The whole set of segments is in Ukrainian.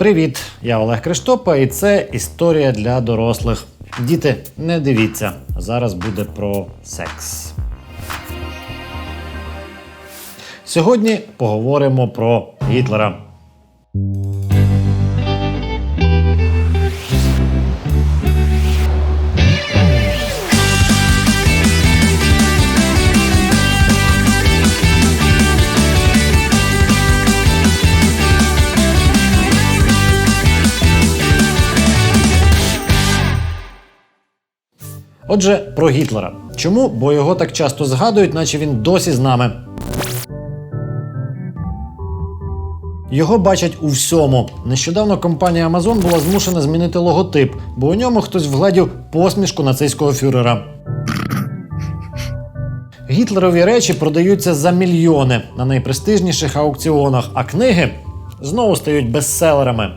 Привіт, я Олег Криштопа, і це історія для дорослих. Діти, не дивіться. Зараз буде про секс. Сьогодні поговоримо про Гітлера. Отже, про Гітлера. Чому? Бо його так часто згадують, наче він досі з нами. Його бачать у всьому. Нещодавно компанія Amazon була змушена змінити логотип, бо у ньому хтось вгледів посмішку нацистського фюрера. Гітлерові речі продаються за мільйони на найпрестижніших аукціонах, а книги знову стають бестселерами.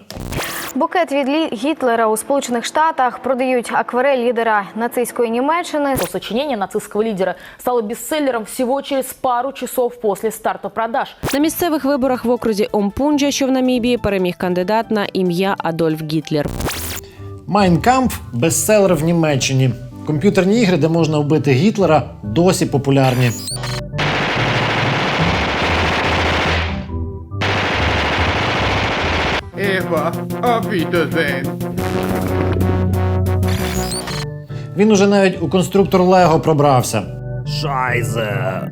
Букет від Гітлера у Сполучених Штатах продають акварель лідера нацистської Німеччини. Сочинение нацистского лидера стало бестселлером всего через пару часов после старта продаж. На місцевих виборах в окрузі Омпунджа, що в Намібії, переміг кандидат на ім'я Адольф Гітлер. Майнкамп бестселер в Німеччині. Комп'ютерні ігри, де можна вбити Гітлера, досі популярні. Eva, auf Wiedersehen. Він уже навіть у конструктор Лего пробрався. Шайзе.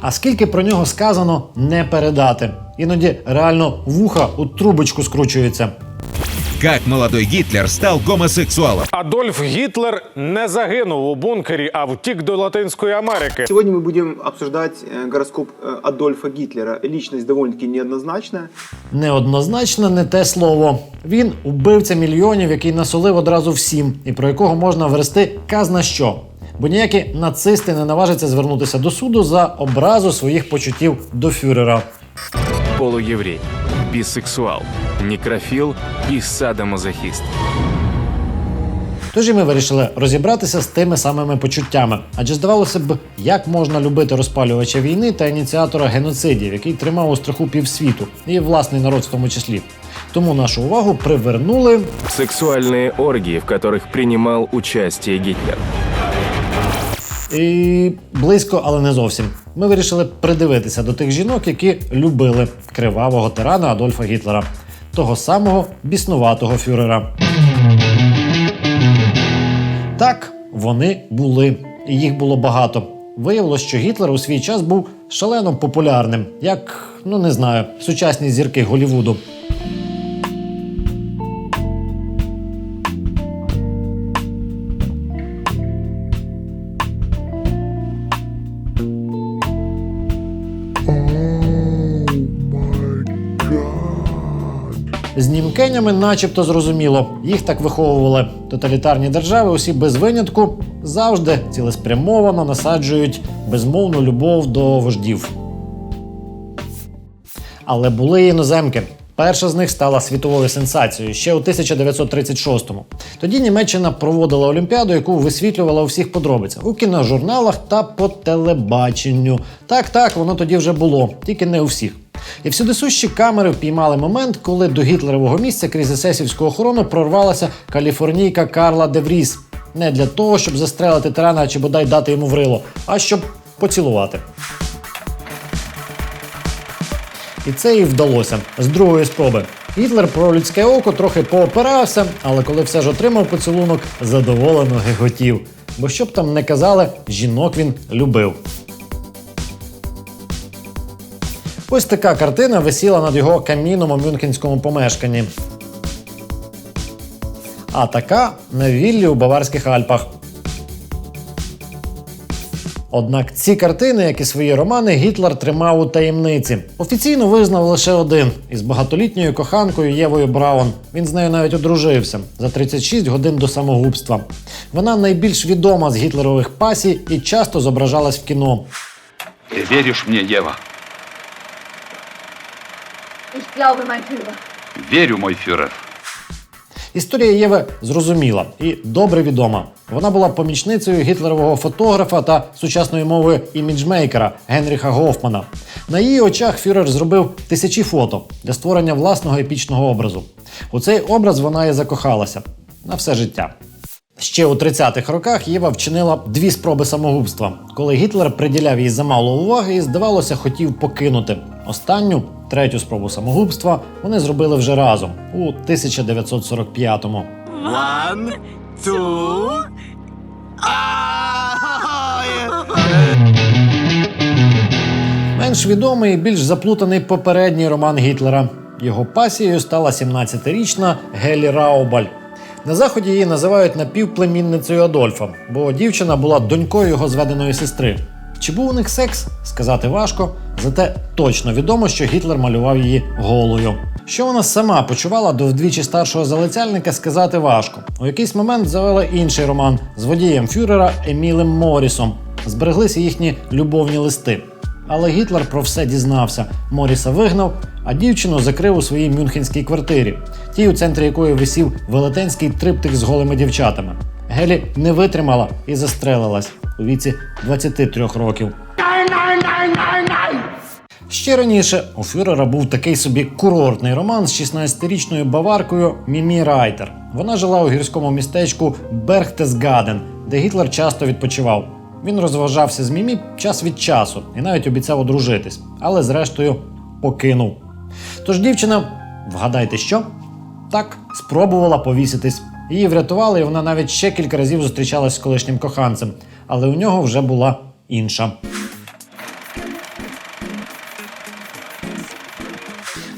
А скільки про нього сказано, не передати. Іноді реально вуха у трубочку скручується. Как молодой Гитлер стал гомосексуалом? Адольф Гітлер не загинув у бункері, а втік до Латинської Америки. Сегодня мы будем обсуждать э, гороскоп э, Адольфа Гитлера. Личность довольно-таки неоднозначная. Неоднозначно не те слово. Він убивця мільйонів, який насолив одразу всім, і про якого можна врести казна що. Бо ніякі нацисти не наважаться звернутися до суду за образу своїх почуттів до фюрера. полуеврей, бисексуал, некрофил и садомазохист. Тож і ми вирішили розібратися з тими самими почуттями. Адже здавалося б, як можна любити розпалювача війни та ініціатора геноцидів, який тримав у страху півсвіту, і власний народ в тому числі. Тому нашу увагу привернули Сексуальные оргии, в которых принимал участие Гитлер. І близько, але не зовсім. Ми вирішили придивитися до тих жінок, які любили кривавого тирана Адольфа Гітлера, того самого біснуватого фюрера. Так, вони були, і їх було багато. Виявилось, що Гітлер у свій час був шалено популярним, як, ну не знаю, сучасні зірки Голівуду. З німкенями начебто зрозуміло, їх так виховували. Тоталітарні держави, усі без винятку, завжди цілеспрямовано насаджують безмовну любов до вождів. Але були іноземки. Перша з них стала світовою сенсацією ще у 1936-му. Тоді Німеччина проводила олімпіаду, яку висвітлювала у всіх подробицях у кіножурналах та по телебаченню. Так, так, воно тоді вже було, тільки не у всіх. І всюдисущі камери впіймали момент, коли до гітлерового місця крізь есесівську охорону прорвалася каліфорнійка Карла Девріс. Не для того, щоб застрелити тирана чи бодай дати йому врило, а щоб поцілувати. І це їй вдалося з другої спроби. Гітлер про людське око трохи поопирався, але коли все ж отримав поцілунок, задоволено геготів. Бо що б там не казали, жінок він любив. Ось така картина висіла над його каміном у мюнхенському помешканні. А така на віллі у Баварських Альпах. Однак ці картини, як і свої романи, Гітлер тримав у таємниці. Офіційно визнав лише один із багатолітньою коханкою Євою Браун. Він з нею навіть одружився за 36 годин до самогубства. Вона найбільш відома з гітлерових пасій і часто зображалась в кіно. Ты веришь мне, Ева? Ich glaube, mein Führer. Верю, мой фюрер. Історія Єви зрозуміла і добре відома. Вона була помічницею гітлерового фотографа та сучасної мови іміджмейкера Генріха Гофмана. На її очах Фюрер зробив тисячі фото для створення власного епічного образу. У цей образ вона і закохалася на все життя. Ще у 30-х роках Єва вчинила дві спроби самогубства, коли Гітлер приділяв їй замало уваги і, здавалося, хотів покинути. Останню, третю спробу самогубства, вони зробили вже разом у 1945-му. Менш відомий і більш заплутаний попередній роман Гітлера. Його пасією стала 17-річна Гелі Раубаль. На заході її називають напівплемінницею Адольфа, бо дівчина була донькою його зведеної сестри. Чи був у них секс? Сказати важко, зате точно відомо, що Гітлер малював її голою. Що вона сама почувала до вдвічі старшого залицяльника, сказати важко. У якийсь момент завела інший роман з водієм фюрера Емілем Морісом. Збереглися їхні любовні листи. Але Гітлер про все дізнався. Моріса вигнав, а дівчину закрив у своїй мюнхенській квартирі, тій, у центрі якої висів велетенський триптих з голими дівчатами. Гелі не витримала і застрелилась у віці 23 років. Ще раніше у Фюрера був такий собі курортний роман з 16-річною баваркою Мімі Райтер. Вона жила у гірському містечку Бергтесгаден, де Гітлер часто відпочивав. Він розважався з Мімі час від часу і навіть обіцяв одружитись, але зрештою покинув. Тож дівчина, вгадайте що? Так, спробувала повіситись. Її врятували, і вона навіть ще кілька разів зустрічалась з колишнім коханцем, але у нього вже була інша.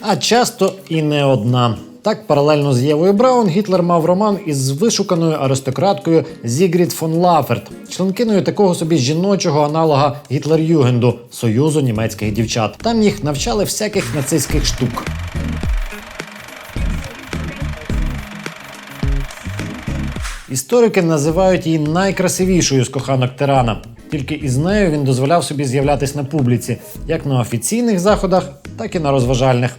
а часто і не одна. Так, паралельно з Євою Браун Гітлер мав роман із вишуканою аристократкою Зігрід фон Лаферт, членкиною такого собі жіночого аналога Гітлер-Югенду Союзу німецьких дівчат. Там їх навчали всяких нацистських штук. Історики називають її найкрасивішою з коханок тирана. Тільки із нею він дозволяв собі з'являтись на публіці, як на офіційних заходах, так і на розважальних.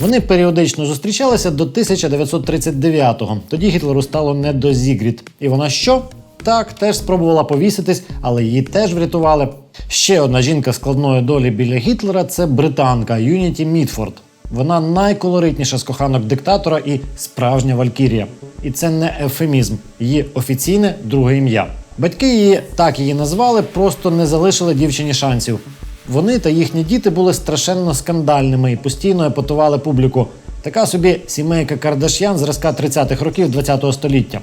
Вони періодично зустрічалися до 1939-го. Тоді Гітлеру стало не до Зігріт. І вона що? Так, теж спробувала повіситись, але її теж врятували. Ще одна жінка складної долі біля Гітлера це британка Юніті Мітфорд. Вона найколоритніша з коханок диктатора і справжня Валькірія. І це не ефемізм, її офіційне друге ім'я. Батьки її так її назвали, просто не залишили дівчині шансів. Вони та їхні діти були страшенно скандальними і постійно епатували публіку. Така собі сімейка Кардаш'ян зразка 30-х років ХХ століття.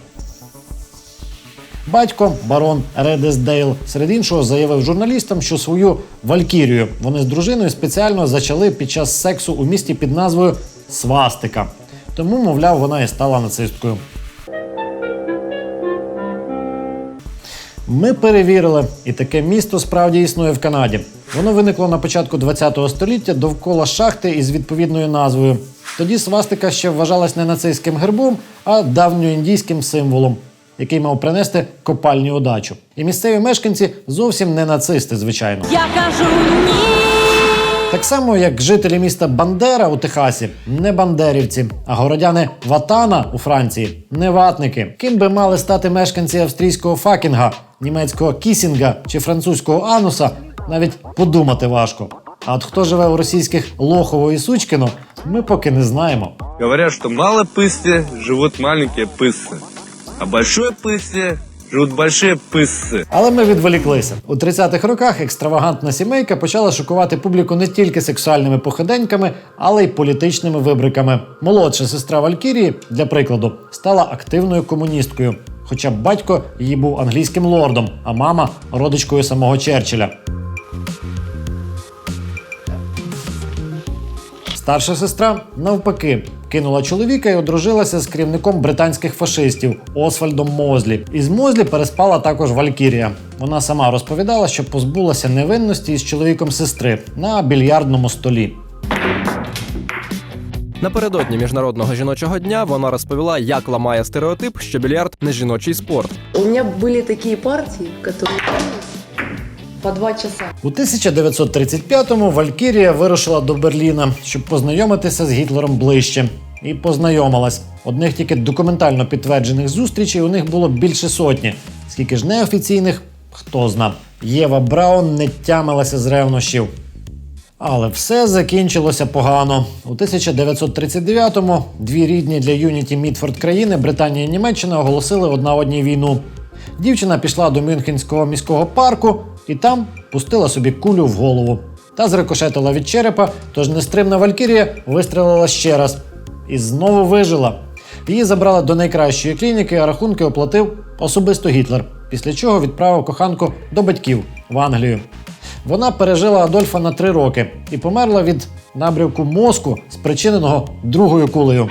Батько, барон Редесдейл, серед іншого заявив журналістам, що свою Валькірію вони з дружиною спеціально зачали під час сексу у місті під назвою Свастика. Тому, мовляв, вона і стала нацисткою. Ми перевірили, і таке місто справді існує в Канаді. Воно виникло на початку ХХ століття довкола шахти із відповідною назвою. Тоді свастика ще вважалась не нацистським гербом, а давньоіндійським символом, який мав принести копальню удачу. І місцеві мешканці зовсім не нацисти, звичайно. Я кажу ні. Так само, як жителі міста Бандера у Техасі не бандерівці, а городяни Ватана у Франції не ватники. Ким би мали стати мешканці австрійського Факінга, німецького Кісінга чи французького Ануса, навіть подумати важко. А от хто живе у російських Лохово і Сучкіно, ми поки не знаємо. Говорят, что мало пысти живут маленькие пысцы, а большой пысте живут большие пысцы. Але ми відволіклися. У 30-х роках екстравагантна сімейка почала шокувати публіку не тільки сексуальними походеньками, але й політичними вибриками. Молодша сестра Валькірії, для прикладу, стала активною комуністкою. Хоча б батько її був англійським лордом, а мама родичкою самого Черчилля. Старша сестра, навпаки, кинула чоловіка і одружилася з керівником британських фашистів Освальдом Мозлі. Із Мозлі переспала також Валькірія. Вона сама розповідала, що позбулася невинності із чоловіком сестри на більярдному столі. Напередодні міжнародного жіночого дня вона розповіла, як ламає стереотип, що більярд не жіночий спорт. У меня были такие партии, которые по два часа. У 1935-му Валькірія вирушила до Берліна, щоб познайомитися з Гітлером ближче. І познайомилась. Одних тільки документально підтверджених зустрічей у них було більше сотні. Скільки ж неофіційних, хто зна. Єва Браун не тямилася з ревнощів. Але все закінчилося погано. У 1939-му дві рідні для Юніті Мітфорд країни Британія і Німеччина оголосили одна одній війну. Дівчина пішла до Мюнхенського міського парку і там пустила собі кулю в голову. Та зрикошетила від черепа, тож нестримна Валькірія вистрелила ще раз і знову вижила. Її забрали до найкращої клініки, а рахунки оплатив особисто Гітлер, після чого відправив коханку до батьків в Англію. Вона пережила Адольфа на три роки і померла від набрівку мозку, спричиненого другою кулею.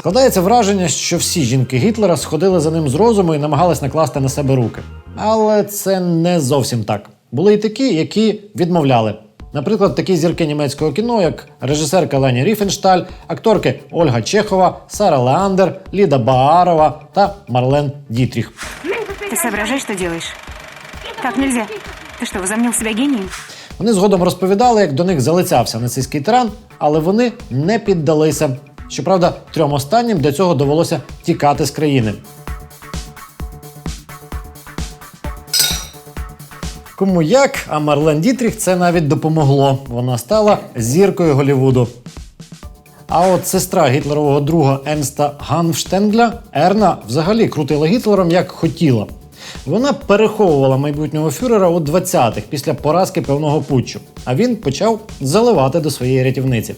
Складається враження, що всі жінки Гітлера сходили за ним з розуму і намагались накласти на себе руки. Але це не зовсім так. Були й такі, які відмовляли. Наприклад, такі зірки німецького кіно, як режисерка Лені Ріфеншталь, акторки Ольга Чехова, Сара Леандер, Ліда Баарова та Марлен Дітріх. Ты соображаешь, что делаешь? Так нельзя. Ты что, возомнил себя гением? Вони згодом розповідали, як до них залицявся нацистський тиран, але вони не піддалися. Щоправда, трьом останнім для цього довелося тікати з країни. Кому як, а Марлен Дітріх це навіть допомогло. Вона стала зіркою Голівуду. А от сестра гітлерового друга Енста Ганфштенгля Ерна взагалі крутила Гітлером як хотіла. Вона переховувала майбутнього фюрера у 20-х після поразки певного путчу, а він почав заливати до своєї рятівниці.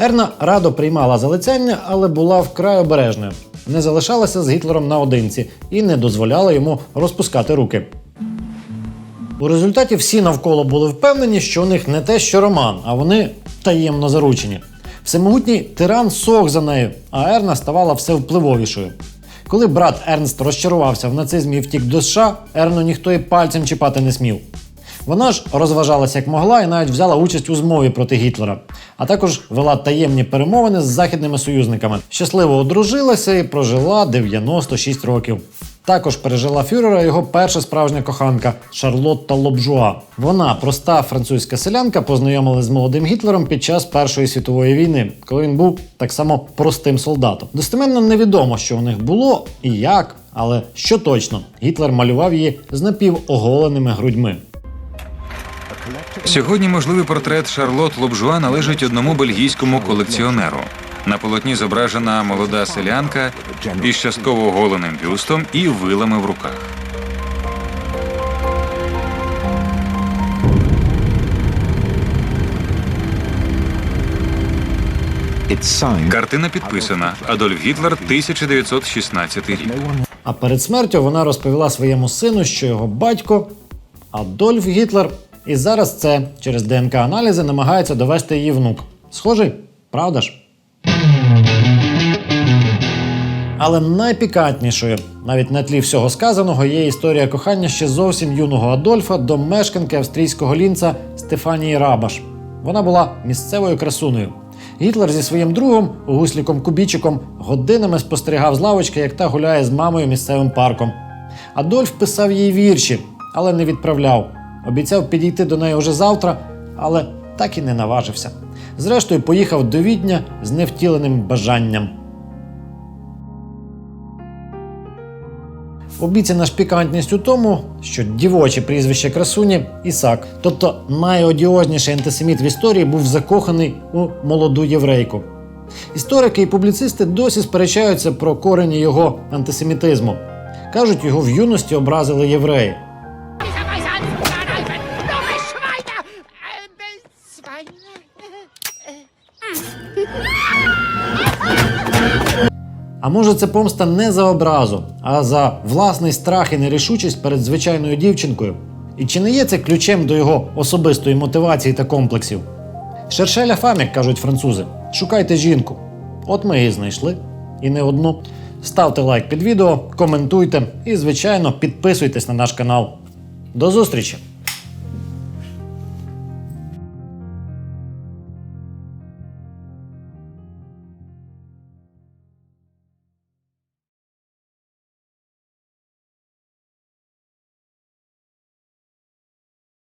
Ерна радо приймала залицяння, але була вкрай обережною. Не залишалася з Гітлером наодинці і не дозволяла йому розпускати руки. У результаті всі навколо були впевнені, що у них не те, що роман, а вони таємно заручені. Всемогутній тиран сох за нею, а Ерна ставала все впливовішою. Коли брат Ернст розчарувався в нацизмі і втік до США, Ерну ніхто і пальцем чіпати не смів. Вона ж розважалася як могла і навіть взяла участь у змові проти Гітлера, а також вела таємні перемовини з західними союзниками. Щасливо одружилася і прожила 96 років. Також пережила фюрера його перша справжня коханка Шарлотта Лобжуа. Вона, проста французька селянка, познайомилась з молодим Гітлером під час Першої світової війни, коли він був так само простим солдатом. Достеменно невідомо, що у них було і як, але що точно, Гітлер малював її з напівоголеними грудьми. Сьогодні можливий портрет Шарлот Лобжуа належить одному бельгійському колекціонеру. На полотні зображена молода селянка із частково оголеним бюстом і вилами в руках. Картина підписана Адольф Гітлер, 1916 рік. А перед смертю вона розповіла своєму сину, що його батько Адольф Гітлер, і зараз це через ДНК-аналізи намагається довести її внук. Схожий, правда ж? Але найпікантнішою, навіть на тлі всього сказаного, є історія кохання ще зовсім юного Адольфа до мешканки австрійського лінца Стефанії Рабаш. Вона була місцевою красунею. Гітлер зі своїм другом, гусліком Кубічиком, годинами спостерігав з лавочки, як та гуляє з мамою місцевим парком. Адольф писав їй вірші, але не відправляв. Обіцяв підійти до неї уже завтра, але так і не наважився. Зрештою, поїхав до Відня з невтіленим бажанням. Обіцяна ж пікантність у тому, що дівоче прізвище красуні Ісак, тобто найодіозніший антисеміт в історії, був закоханий у молоду єврейку. Історики і публіцисти досі сперечаються про корені його антисемітизму. Кажуть, його в юності образили євреї. А може, це помста не за образу, а за власний страх і нерішучість перед звичайною дівчинкою? І чи не є це ключем до його особистої мотивації та комплексів? Шершеля фам, як кажуть французи, шукайте жінку. От ми і знайшли. І не одну. Ставте лайк під відео, коментуйте і, звичайно, підписуйтесь на наш канал. До зустрічі!